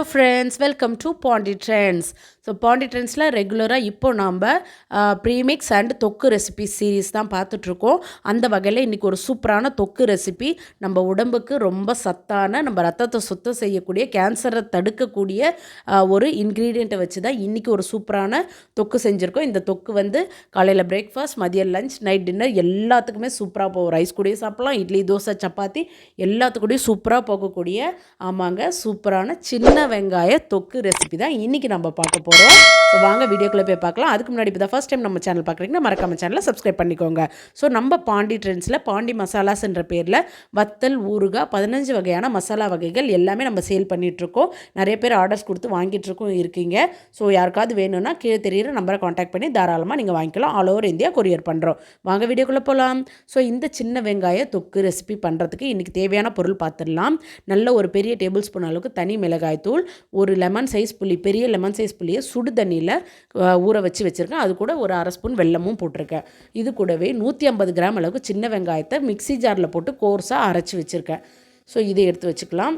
Hello friends welcome to Pondy trends so Pondy ட்ரெண்ட்ஸில் ரெகுலராக இப்போ நாம் ப்ரீமிக்ஸ் அண்ட் தொக்கு ரெசிபி சீரீஸ் தான் பார்த்துட்ருக்கோம். அந்த வகையில் இன்றைக்கி ஒரு சூப்பரான தொக்கு ரெசிபி நம்ம உடம்புக்கு ரொம்ப சத்தான நம்ம ரத்தத்தை சுத்தம் செய்யக்கூடிய கேன்சரை தடுக்கக்கூடிய ஒரு இன்க்ரீடியண்ட்டை வச்சு தான் இன்றைக்கி ஒரு சூப்பரான தொக்கு செஞ்சுருக்கோம். இந்த தொக்கு வந்து காலையில் பிரேக்ஃபாஸ்ட் மதியம் லஞ்ச் நைட் டின்னர் எல்லாத்துக்குமே சூப்பராக போகும். ரைஸ் கூடயும் சாப்பிட்லாம் இட்லி தோசை சப்பாத்தி எல்லாத்துக்கூடையும் சூப்பராக போகக்கூடிய ஆமாங்க சூப்பரான சின்ன வெங்காய தொக்கு ரெசிபி தான் இன்றைக்கி நம்ம பார்க்க போகிறோம் ஸோ வாங்க வீடியோக்குள்ளே போய் பார்க்கலாம். அதுக்கு முன்னாடி இப்போ தான் ஃபஸ்ட் டைம் நம்ம சேனல் பார்க்குறீங்கன்னா மறக்காம சேனலை சப்ஸ்கிரைப் பண்ணிக்கோங்க. ஸோ நம்ம பாண்டி ட்ரெண்ட்ஸில் பாண்டி மசாலாஸ்ன்ற பேரில் வத்தல் ஊறுகாய் பதினஞ்சு வகையான மசாலா வகைகள் எல்லாமே நம்ம சேல் பண்ணிகிட்ருக்கோம் நிறைய பேர் ஆர்டர்ஸ் கொடுத்து வாங்கிட்டுருக்கோம் இருக்கீங்க. ஸோ யாருக்காவது வேணும்னா கீழே தெரியிற நம்பரை காண்டாக்ட் பண்ணி தாராளமாக நீங்கள் வாங்கிக்கலாம். ஆல் ஓவர் இந்தியா கொரியர் பண்ணுறோம் வாங்க வீடியோக்குள்ளே போகலாம் ஸோ இந்த சின்ன வெங்காய தொக்கு ரெசிபி பண்ணுறதுக்கு இன்றைக்கி தேவையான பொருள் பார்த்துடலாம். நல்ல ஒரு பெரிய டேபிள் ஸ்பூன் அளவுக்கு தனி மிளகாய் தூள் ஒரு லெமன் சைஸ் புளி பெரிய லெமன் சைஸ் புளியை சுடு தண்ணியில் ஊற வச்சு வச்சுருக்கேன். அது கூட ஒரு அரை ஸ்பூன் வெல்லமும் போட்டிருக்கேன். இது கூடவே நூற்றி ஐம்பது கிராம் அளவுக்கு சின்ன வெங்காயத்தை மிக்ஸி ஜாரில் போட்டு கோர்ஸாக அரைச்சி வச்சுருக்கேன். ஸோ இதை எடுத்து வச்சுக்கலாம்.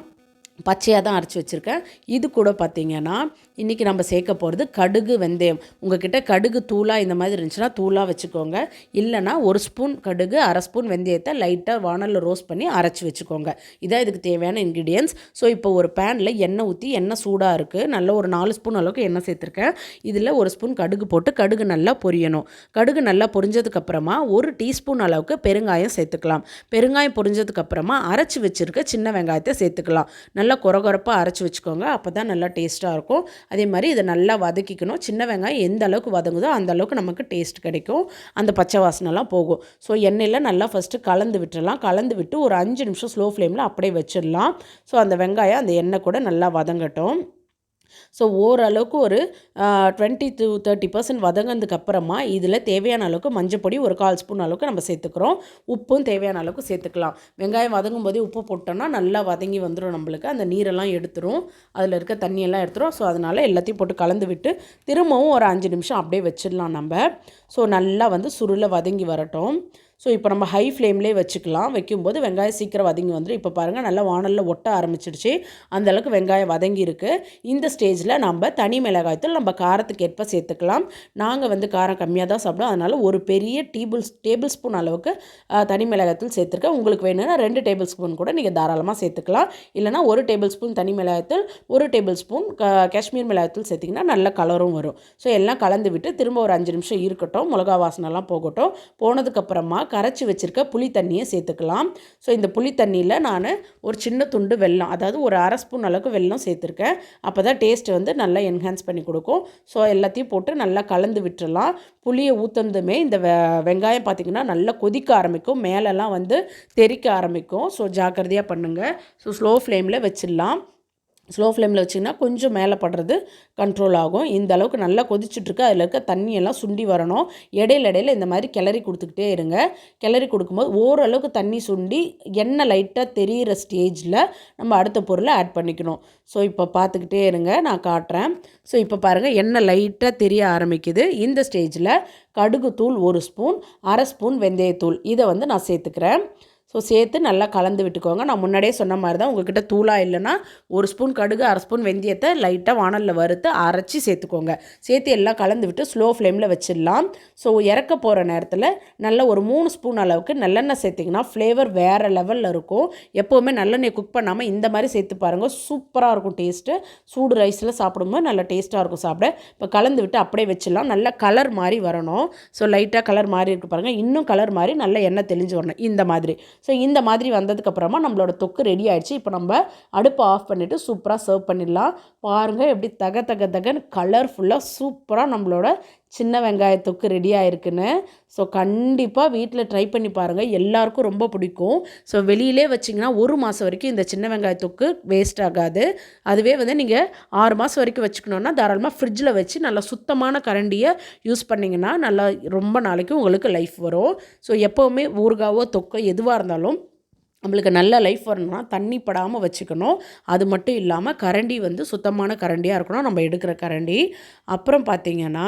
பச்சையாக தான் அரைச்சி வச்சுருக்கேன். இது கூட பார்த்தீங்கன்னா இன்றைக்கி நம்ம சேர்க்க போகிறது கடுகு வெந்தயம். உங்ககிட்ட கடுகு தூளாக இந்த மாதிரி இருந்துச்சுன்னா தூளாக வச்சுக்கோங்க. இல்லைன்னா ஒரு ஸ்பூன் கடுகு அரை ஸ்பூன் வெந்தயத்தை லைட்டாக வானலில் ரோஸ்ட் பண்ணி அரைச்சி வச்சுக்கோங்க. இதான் இதுக்கு தேவையான இன்க்ரீடியன்ஸ் ஸோ இப்போ ஒரு பேனில் எண்ணெய் ஊற்றி எண்ணெய் சூடாக இருக்குது நல்ல ஒரு நாலு ஸ்பூன் அளவுக்கு எண்ணெய் சேர்த்துருக்கேன். இதில் ஒரு ஸ்பூன் கடுகு போட்டு கடுகு நல்லா பொரியணும். கடுகு நல்லா பொரிஞ்சதுக்கப்புறமா ஒரு டீஸ்பூன் அளவுக்கு பெருங்காயம் சேர்த்துக்கலாம். பெருங்காயம் பொரிஞ்சதுக்கப்புறமா அரைச்சி வச்சுருக்க சின்ன வெங்காயத்தை சேர்த்துக்கலாம். நல்லா கொரகொரப்பாக அரைச்சி வச்சுக்கோங்க. அப்போ தான் நல்லா டேஸ்ட்டாக இருக்கும். அதே மாதிரி இதை நல்லா வதக்கிக்கணும். சின்ன வெங்காயம் எந்த அளவுக்கு வதங்குதோ அந்த அளவுக்கு நமக்கு டேஸ்ட் கிடைக்கும். அந்த பச்சை வாசனைலாம் போகும். ஸோ எண்ணெயில் நல்லா ஃபஸ்ட்டு கலந்து விட்டுடலாம் கலந்து விட்டு ஒரு அஞ்சு நிமிஷம் ஸ்லோ ஃப்ளேமில் அப்படியே வச்சிடலாம். ஸோ அந்த வெங்காயம் அந்த எண்ணெய் கூட நல்லா வதங்கட்டும். ஸோ ஓரளவுக்கு ஒரு டுவெண்ட்டி டு தேர்ட்டி பர்சன்ட் வதங்கினதுக்கு அப்புறமா இதில் தேவையான அளவுக்கு மஞ்சப்பொடி ஒரு கால் ஸ்பூன் அளவுக்கு நம்ம சேர்த்துக்கிறோம். உப்பும் தேவையான அளவுக்கு சேர்த்துக்கலாம். வெங்காயம் வதங்கும் போதே உப்பு போட்டோம்னா நல்லா வதங்கி வந்துடும் நம்மளுக்கு. அந்த நீரெல்லாம் எடுத்துரும். அதில் இருக்க தண்ணியெல்லாம் எடுத்துரும். ஸோ அதனால் எல்லாத்தையும் போட்டு கலந்து விட்டு திரும்பவும் ஒரு அஞ்சு நிமிஷம் அப்படியே வச்சிடலாம் நம்ம. ஸோ நல்லா வந்து சுருளை வதங்கி வரட்டும். ஸோ இப்போ நம்ம ஹை ஃப்ளேம்லேயே வச்சுக்கலாம். வைக்கும்போது வெங்காயம் சீக்கிரம் வதங்கி வந்துடும் இப்போ பாருங்கள் நல்லா வானலில் ஒட்ட ஆரம்பிச்சிடுச்சு. அந்தளவுக்கு வெங்காயம் வதங்கி இருக்குது இந்த ஸ்டேஜில் நம்ம தனி மிளகாய்த்தூள் நம்ம காரத்துக்கு ஏற்ப சேர்த்துக்கலாம். நாங்கள் வந்து காரம் கம்மியாக தான் சாப்பிடுவோம். அதனால் ஒரு பெரிய டேபிள் டேபிள் ஸ்பூன் அளவுக்கு தனி மிளகாய்த்தூள் சேர்த்துருக்கேன். உங்களுக்கு வேணும்னா ரெண்டு டேபிள் ஸ்பூன் கூட நீங்கள் தாராளமாக சேர்த்துக்கலாம். இல்லைனா ஒரு டேபிள் ஸ்பூன் தனி மிளகாய்த்தூள் ஒரு டேபிள் ஸ்பூன் காஷ்மீர் மிளகாய்த்தூள் சேர்த்திங்கன்னா நல்ல கலரும் வரும். ஸோ எல்லாம் கலந்து விட்டு திரும்ப ஒரு அஞ்சு நிமிஷம் இருக்கட்டும். மிளகா வாசனைலாம் போகட்டும். போனதுக்கப்புறமா கரைச்சி வச்சுருக்க புளி தண்ணியை சேர்த்துக்கலாம். ஸோ இந்த புளி தண்ணியில் நான் ஒரு சின்ன துண்டு வெல்லம் அதாவது ஒரு அரை ஸ்பூன் அளவுக்கு வெல்லம் சேர்த்துருக்கேன். அப்போ தான் டேஸ்ட் வந்து நல்லா என்ஹான்ஸ் பண்ணி கொடுக்கும். ஸோ எல்லாத்தையும் போட்டு நல்லா கலந்து விட்டுறலாம். புளியை ஊற்றுனதுமே இந்த வெ வெங்காயம் பார்த்திங்கன்னா நல்லா கொதிக்க ஆரம்பிக்கும். மேலெல்லாம் வந்து தெறிக்க ஆரம்பிக்கும். ஸோ ஜாக்கிரதையாக பண்ணுங்கள் ஸோ ஸ்லோ ஃப்ளேமில் வச்சிடலாம். ஸ்லோ ஃப்ளேமில் வச்சிங்கன்னா கொஞ்சம் மேலே படுறது கண்ட்ரோல் ஆகும். இந்த அளவுக்கு நல்லா கொதிச்சுட்ருக்கு. அதில் இருக்க தண்ணியெல்லாம் சுண்டி வரணும். இடையில இடையில இந்த மாதிரி கிளறி கொடுத்துக்கிட்டே இருங்க. கிளறி கொடுக்கும்போது ஓரளவுக்கு தண்ணி சுண்டி எண்ணெய் லைட்டாக தெரியிற ஸ்டேஜில் நம்ம அடுத்த பொருளை ஆட் பண்ணிக்கணும். ஸோ இப்போ பார்த்துக்கிட்டே இருங்க. நான் காட்டுறேன். ஸோ இப்போ பாருங்கள் எண்ணெய் லைட்டாக தெரிய ஆரம்பிக்குது. இந்த ஸ்டேஜில் கடுகு தூள் ஒரு ஸ்பூன் அரை ஸ்பூன் வெந்தயத்தூள். இதை வந்து நான் சேர்த்துக்கிறேன். ஸோ சேர்த்து நல்லா கலந்து விட்டுக்கோங்க. நான் முன்னாடியே சொன்ன மாதிரி தான் உங்ககிட்ட தூளாக இல்லைன்னா ஒரு ஸ்பூன் கடுகு அரை ஸ்பூன் வெந்தயத்தை லைட்டாக வானலில் வறுத்து அரைச்சி சேர்த்துக்கோங்க. சேர்த்து எல்லாம் கலந்து விட்டு ஸ்லோ ஃப்ளேமில் வச்சிடலாம். ஸோ இறக்க போகிற நேரத்தில் நல்ல ஒரு மூணு ஸ்பூன் அளவுக்கு நல்லெண்ணெய் சேர்த்திங்கன்னா ஃப்ளேவர் வேறு லெவலில் இருக்கும். எப்போவுமே நல்லெண்ணெய் குக் பண்ணாமல் இந்த மாதிரி சேர்த்து பாருங்கள் சூப்பராக இருக்கும் டேஸ்ட்டு. சூடு ரைஸில் சாப்பிடும்போது நல்லா டேஸ்ட்டாக இருக்கும் சாப்பிட. இப்போ கலந்து விட்டு அப்படியே வச்சிடலாம். நல்ல கலர் மாதிரி வரணும். ஸோ லைட்டாக கலர் மாதிரி இருக்கு பாருங்கள் இன்னும் கலர் மாதிரி நல்ல எண்ணெய் தெளிஞ்சு வரணும். இந்த மாதிரி. ஸோ இந்த மாதிரி வந்ததுக்கப்புறமா நம்மளோட தொக்கு ரெடி ஆகிடுச்சு இப்போ நம்ம அடுப்பை ஆஃப் பண்ணிவிட்டு சூப்பராக சர்வ் பண்ணிடலாம். பாருங்கள் எப்படி தக தக தகன்னு கலர்ஃபுல்லாக சூப்பராக நம்மளோட சின்ன வெங்காய தொக்கு ரெடி ஆயிருக்குன்னு. ஸோ கண்டிப்பாக வீட்டில் ட்ரை பண்ணி பாருங்கள் எல்லாருக்கும் ரொம்ப பிடிக்கும். ஸோ வெளியிலே வச்சிங்கன்னா ஒரு மாதம் வரைக்கும் இந்த சின்ன வெங்காய தொக்கு வேஸ்ட் ஆகாது. அதுவே வந்து நீங்கள் ஆறு மாதம் வரைக்கும் வச்சுக்கணுன்னா தாராளமாக ஃப்ரிட்ஜில் வச்சு நல்லா சுத்தமான கரண்டியை யூஸ் பண்ணிங்கன்னா நல்லா ரொம்ப நாளைக்கு உங்களுக்கு லைஃப் வரும். ஸோ எப்போவுமே ஊறுகாவோ தொக்கோ எதுவாக இருந்தாலும் நம்மளுக்கு நல்ல லைஃப் வரணும்னா தண்ணி படாமல் வச்சுக்கணும். அது மட்டும் இல்லாமல் கரண்டி வந்து சுத்தமான கரண்டியாக இருக்கணும். நம்ம எடுக்கிற கரண்டி. அப்புறம் பார்த்தீங்கன்னா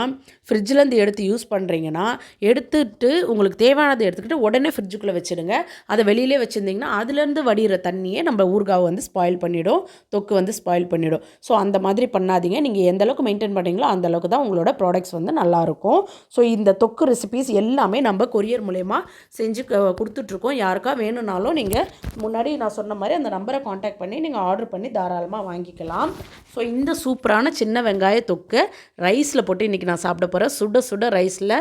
ஃப்ரிட்ஜிலேருந்து எடுத்து யூஸ் பண்ணுறீங்கன்னா எடுத்துட்டு உங்களுக்கு தேவையானதை எடுத்துக்கிட்டு உடனே ஃப்ரிட்ஜுக்குள்ளே வச்சுடுங்க. அதை வெளியிலே வச்சுருந்தீங்கன்னா அதுலேருந்து வடிகிற தண்ணியே நம்ம ஊறுகாவை வந்து ஸ்பாயில் பண்ணிவிடும் தொக்கு வந்து ஸ்பாயில் பண்ணிவிடும் ஸோ அந்த மாதிரி பண்ணாதீங்க. நீங்கள் எந்த அளவுக்கு மெயின்டைன் பண்ணுறீங்களோ அந்த அளவுக்கு தான் உங்களோட ப்ராடக்ட்ஸ் வந்து நல்லாயிருக்கும் ஸோ இந்த தொக்கு ரெசிபீஸ் எல்லாமே நம்ம கொரியர் மூலயமா செஞ்சு க- கொடுத்துட்ருக்கோம் யாருக்கா வேணும்னாலும் நீங்கள் முன்னாடி நான் சொன்ன மாதிரி அந்த நம்பரை காண்டாக்ட் பண்ணி நீங்கள் ஆர்டர் பண்ணி தாராளமாக வாங்கிக்கலாம். ஸோ இந்த சூப்பரான சின்ன வெங்காய தொக்கு ரைஸில் போட்டு இன்றைக்கி நான் சாப்பிட போகிறேன் சுட சுட ரைஸில்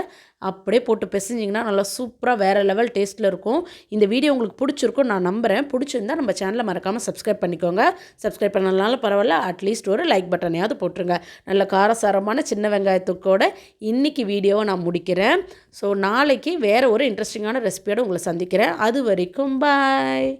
அப்படியே போட்டு பிசைஞ்சிங்கன்னா நல்லா சூப்பராக வேறு லெவல் டேஸ்ட்டில் இருக்கும். இந்த வீடியோ உங்களுக்கு பிடிச்சிருக்கும் நான் நம்புகிறேன் பிடிச்சிருந்தா நம்ம சேனலை மறக்காமல் சப்ஸ்கிரைப் பண்ணிக்கோங்க. சப்ஸ்கிரைப் பண்ணலனாலும் பரவாயில்ல அட்லீஸ்ட் ஒரு லைக் பட்டனையாவது போட்டுருங்க. நல்ல காரசாரமான சின்ன வெங்காயத்துக்கோட இன்றைக்கி வீடியோவை நான் முடிக்கிறேன். ஸோ நாளைக்கு வேறு ஒரு இன்ட்ரெஸ்டிங்கான ரெசிபியோடு உங்களை சந்திக்கிறேன். அது வரைக்கும் பாய்